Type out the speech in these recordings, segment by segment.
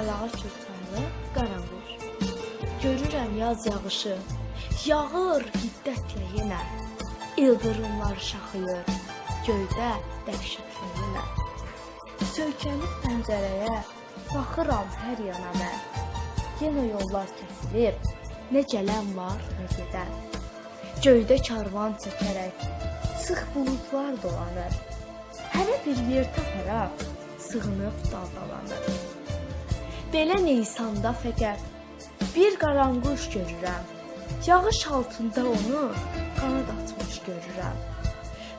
Qarağa çırpanlı qaranquş. Görürəm yaz yağışı, yağır hiddətlə yenə. İldırımlar şaxıyır, göydə dəhşətlə yenə. Söykənib pəncərəyə, baxıram hər yana mən. Yenə yollar kəsilib, nə gələn var, nə gedən. Göydə karvan çəkərək, sıx buludlar dolanır. Hərə bir yer taparaq, sığınıb daldalanır. Belə Nisanda fəqət bir qaranquş görürəm. Yağış altında onu qanad atmış görürəm.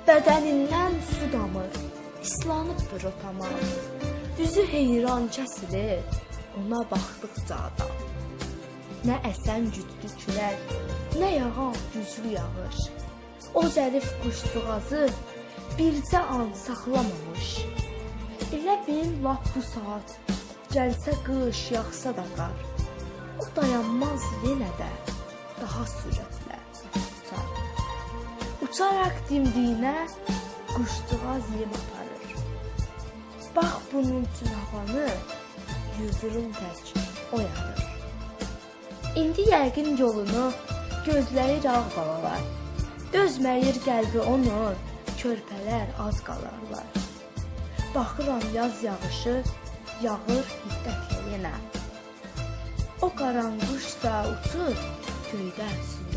Bədənindən su damır, islanıbdır o tamam. Düzü heyran kəsilir, ona baxdıqca adam. Nə əsən güclü külək, nə yağan güclü yağış. O zərif quşcuğazı bircə an saxlamamış. Elə bil lap bu saat gəlsə qış, yağsa da qar. O dayanmaz yenə də daha sürətlə uçar. Uçaraq dimdiyinə quşcuğaz yem aparır. Bax bunun üçün havanı yüzürün tək oyanır. İndi yəqin yolunu gözləyir ağ balalar. Dözməyir qəlbi onun, körpələr az qalarlar. Baxıram yaz yağışı yağır hiddətlə yenə. O qaranquş da uçur göydə sürür.